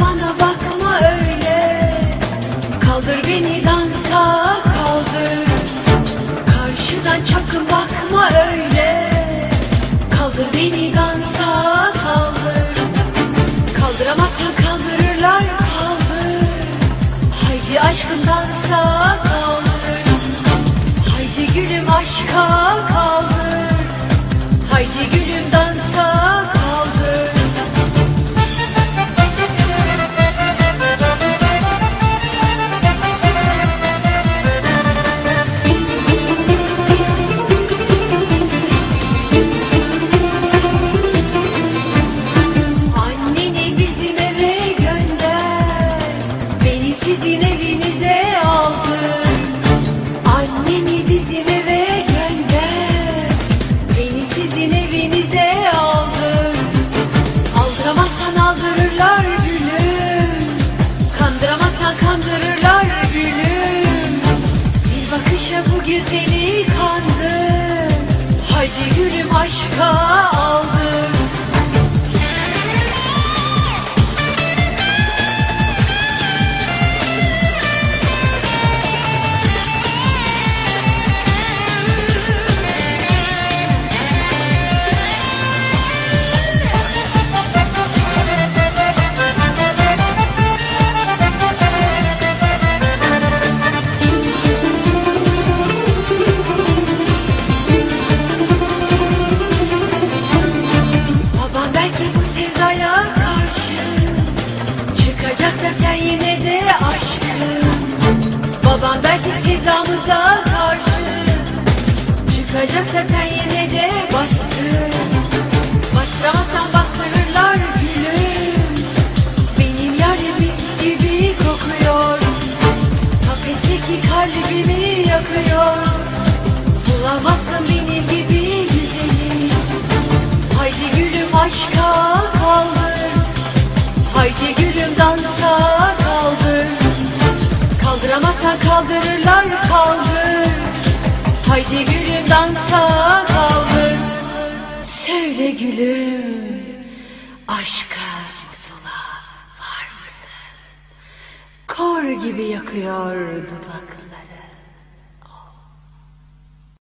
Bana bakma öyle. Kaldır beni dansa kaldır. Karşıdan çapkın bakma öyle. Kaldır beni dansa kaldır. Kaldıramazsan kaldırırlar kaldır. Haydi aşkım dansa kaldır. Haydi gülüm aşka güzeli kandır Haydi gülüm aşka sevdamıza karşı Çıkacaksa sen yine de bastır Bastıramazsan bastırırlar gülüm Benim yarim mis gibi kokuyor. Kafesteki kalbimi yakıyor. Bulamazsın Kaldıramazsan kaldırırlar kaldır Haydi gülüm dansa kaldır Söyle gülüm Aşka mutluluğa var mısın? Kor gibi yakıyor dudaklar